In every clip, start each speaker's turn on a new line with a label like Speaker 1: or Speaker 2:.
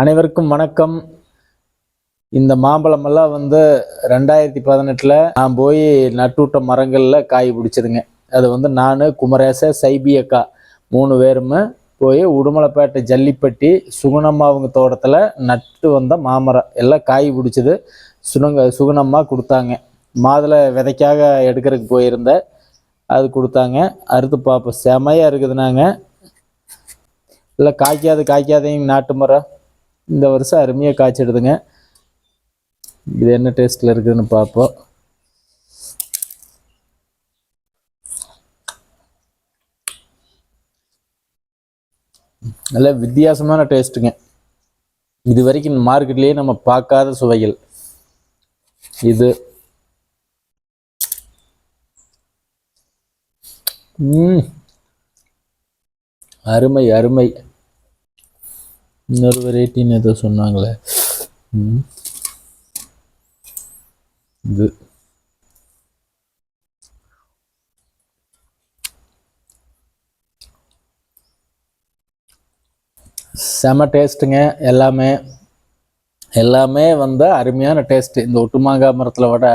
Speaker 1: அனைவருக்கும் வணக்கம். இந்த மாம்பழமெல்லாம் வந்து ரெண்டாயிரத்தி பதினெட்டில் நான் போய் நட்டுவிட்ட மரங்களில் காய் பிடிச்சதுங்க. அது வந்து நான் குமரேச சைபியக்கா மூணு பேருமே போய் உடுமலைப்பேட்டை ஜல்லிப்பட்டி சுகுணம்மா அவங்க தோட்டத்தில் நட்டு வந்த மாமரம் எல்லாம் காய் பிடிச்சது. சுனங்க சுகுணம்மா கொடுத்தாங்க. மாதுளை விதைக்காக எடுக்கிறதுக்கு போயிருந்தேன் அது கொடுத்தாங்க. அறுத்து பார்ப்போம். செமையாக இருக்குதுனாங்க. இல்லை காய்க்காது காய்க்காதீங்க நாட்டு மரம். இந்த வருஷம் அருமையாக காய்ச்சிடுதுங்க. இது என்ன டேஸ்ட்டில் இருக்குதுன்னு பார்ப்போம். நல்ல வித்தியாசமான டேஸ்ட்டுங்க இது வரைக்கும் மார்க்கெட்லேயே நம்ம பார்க்காத சுவைகள். இது. அருமை அருமை. இன்னொரு வெரைட்டின்னு ஏதோ சொன்னாங்களே. இது. செம டேஸ்ட்டுங்க. எல்லாமே எல்லாமே வந்து அருமையான டேஸ்ட்டு. இந்த ஒட்டு மாங்காய் மரத்தில் விட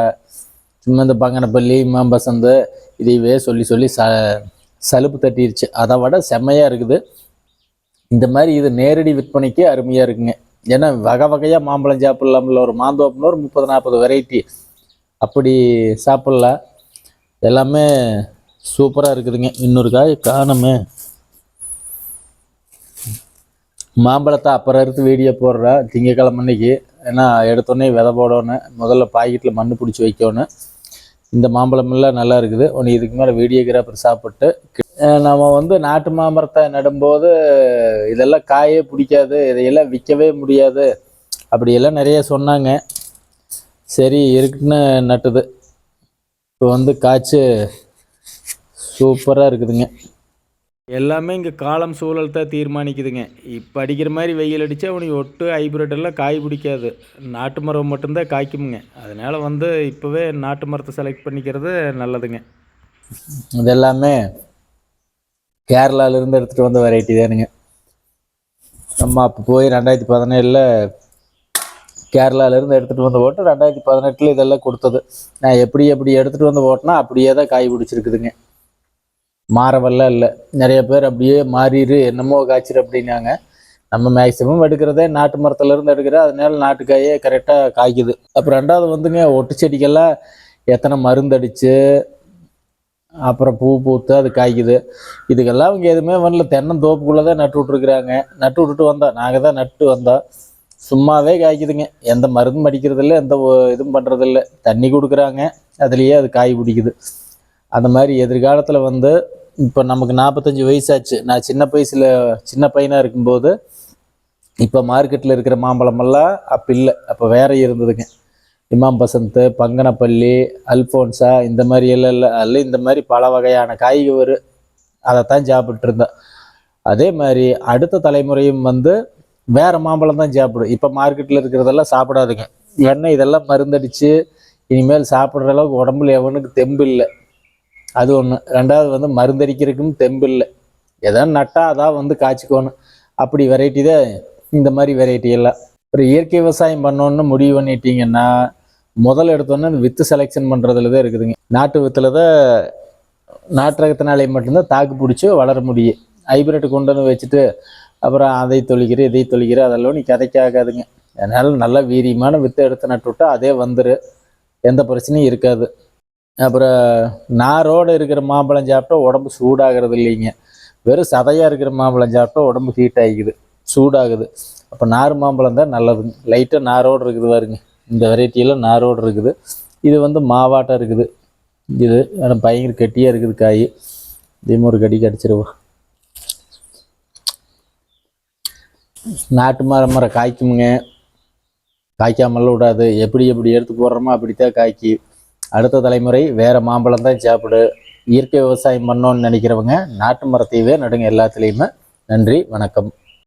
Speaker 1: சும்மா இந்த பங்கனப்பள்ளி மாம்பசந்து இதையவே சொல்லி சொல்லி ச சலுப்பு தட்டிருச்சு. அதை விட செம்மையாக இருக்குது. இந்த மாதிரி இது நேரடி விற்பனைக்கு அருமையாக இருக்குங்க. ஏன்னா வகை வகையாக மாம்பழம் சாப்பிட்லாம்ல ஒரு மாந்தோப்புல ஒரு முப்பது நாற்பது வெரைட்டி அப்படி சாப்பிட்லாம். எல்லாமே சூப்பராக இருக்குதுங்க. இன்னொரு காய் காணுமே. மாம்பழத்தை அப்புறம் எடுத்து வீடியோ போடுறேன் திங்கக்கிழமை அன்னைக்கு. ஏன்னா எடுத்தோடனே விதை போடணும். முதல்ல பாக்கெட்டில் மண் பிடிச்சி வைக்கணும். இந்த மாம்பழமெல்லாம் நல்லா இருக்குது. ஒன்று இதுக்கு மேலே வீடியோகிராஃபர் சாப்பிட்டு நம்ம வந்து நாட்டு மாமரத்தை நடும்போது இதெல்லாம் காயே பிடிக்காது இதையெல்லாம் விற்கவே முடியாது. அப்படியெல்லாம் நிறைய சொன்னாங்க. சரி இருக்குன்னு நட்டுது. இப்போ வந்து காய்ச்சி சூப்பராக இருக்குதுங்க. எல்லாமே இங்கே காலம் சூழல் தான் தீர்மானிக்குதுங்க. இப்போ அடிக்கிற மாதிரி வெயில் அடித்தா உனக்கு ஒட்டு ஹைப்ரிட் எல்லாம் காய் பிடிக்காது. நாட்டு மரம் மட்டும்தான் காய்க்குமுங்க. அதனால் வந்து இப்போவே நாட்டு மரத்தை செலக்ட் பண்ணிக்கிறது நல்லதுங்க. இது எல்லாமே கேரளாவிலேருந்து எடுத்துகிட்டு வந்த வெரைட்டி தானுங்க. நம்ம அப்போ போய் ரெண்டாயிரத்தி பதினேழில் கேரளாவிலேருந்து எடுத்துகிட்டு வந்து ஓட்டு ரெண்டாயிரத்தி பதினெட்டில் இதெல்லாம் கொடுத்தது. நான் எப்படி எப்படி எடுத்துகிட்டு வந்து ஓட்டினா அப்படியே தான் காய் பிடிச்சிருக்குதுங்க. மாறவெல்லாம் இல்லை. நிறைய பேர் அப்படியே மாறிடு என்னமோ காய்ச்சிரு அப்படின்னாங்க. நம்ம மேக்சிமம் எடுக்கிறதே நாட்டு மரத்துல இருந்து எடுக்கிற அதனால நாட்டுக்காயே கரெக்டாக காய்க்குது. அப்புறம் ரெண்டாவது வந்துங்க ஒட்டு செடிக்கெல்லாம் எத்தனை மருந்தடிச்சு அப்புறம் பூ பூத்து அது காய்க்குது. இதுக்கெல்லாம் அவங்க எதுவுமே வரல. தென்னந்தோப்புக்குள்ளே தான் நட்டு விட்ருக்குறாங்க நட்டு விட்டுட்டு வந்தோம் நாங்கள் தான் நட்டு வந்தோம் சும்மாவே காய்க்குதுங்க. எந்த மருந்தும் அடிக்கிறதில்ல எந்த இதுவும் பண்ணுறதில்ல தண்ணி கொடுக்குறாங்க. அதுலேயே அது காய் பிடிக்குது. அந்த மாதிரி எதிர்காலத்தில் வந்து இப்போ நமக்கு நாற்பத்தஞ்சு வயசாச்சு. நான் சின்ன வயசில் சின்ன பையனாக இருக்கும்போது இப்போ மார்க்கெட்டில் இருக்கிற மாம்பழமெல்லாம் அப்போ இல்லை. அப்போ வேற இருந்ததுங்க. இமாம் பசந்த் பங்கனப்பள்ளி அல்ஃபோன்ஸா இந்த மாதிரி எல்லாம் இல்லை. இந்த மாதிரி பல வகையான காய்கறி அதைத்தான் சாப்பிட்டு இருந்தேன் அதே மாதிரி அடுத்த தலைமுறையும் வந்து வேறு மாம்பழம் தான் சாப்பிடும். இப்போ மார்க்கெட்டில் இருக்கிறதெல்லாம் சாப்பிடாதுங்க. ஏன்னா இதெல்லாம் மருந்தடிச்சு இனிமேல் சாப்பிட்ற அளவுக்கு உடம்புல எவனுக்கு தெம்பு இல்லை. அது ஒன்று ரெண்டாவது வந்து மருந்தடிக்கிறதுக்கும் தெம்பில்லை எதாவது நட்டா அதான் வந்து காய்ச்சிக்கணும். அப்படி வெரைட்டி தான் இந்த மாதிரி வெரைட்டி எல்லாம். ஒரு இயற்கை விவசாயம் பண்ணோன்னு முடிவு பண்ணிட்டீங்கன்னா முதல்ல எடுத்தோன்னே அந்த வித்து செலெக்ஷன் பண்ணுறதுல தான் இருக்குதுங்க. நாட்டு வித்துல தான் நாட்டு ரகத்தினாலே மட்டும்தான் தாக்கு பிடிச்சி வளர முடியும். ஹைபிரிட் கொண்டு வந்து வச்சுட்டு அப்புறம் அதை தொழிக்கிற இதை தொழிக்கிற அதெல்லாம் நீ கதைக்காகாதுங்க. அதனால் நல்ல வீரியமான வித்தை எடுத்து நட்டு விட்டா அதே வந்துடும் எந்த பிரச்சனையும் இருக்காது. அப்புறம் நாரோடு இருக்கிற மாம்பழம் சாப்பிட்டா உடம்பு சூடாகிறது இல்லைங்க. வெறும் சதையாக இருக்கிற மாம்பழம் சாப்பிட்டா உடம்பு ஹீட் ஆகிக்குது. சூடாகுது. அப்போ நார் மாம்பழம் தான் நல்லதுங்க லைட்டாக நாரோடு இருக்குது பாருங்க. இந்த வெரைட்டியெல்லாம் நாரோடு இருக்குது. இது வந்து மாவாட்டம் இருக்குது. இது ஆனால் பயங்கர கெட்டியாக இருக்குது காய். இதையும் ஒரு கடி கடிச்சிருவோம் நாட்டு மரம் மரம் காய்க்குமுங்க. காய்க்காமல்லாம் விடாது. எப்படி எப்படி எடுத்து போடுறோமோ அப்படித்தான் காய்க்கி. அடுத்த தலைமுறை வேற மாம்பழம் தான் சாப்பிடு. இயற்கை விவசாயம் பண்ணோன்னு நினைக்கிறவங்க நாட்டு மரத்தையவே நடுங்க எல்லாத்துலேயுமே. நன்றி வணக்கம்.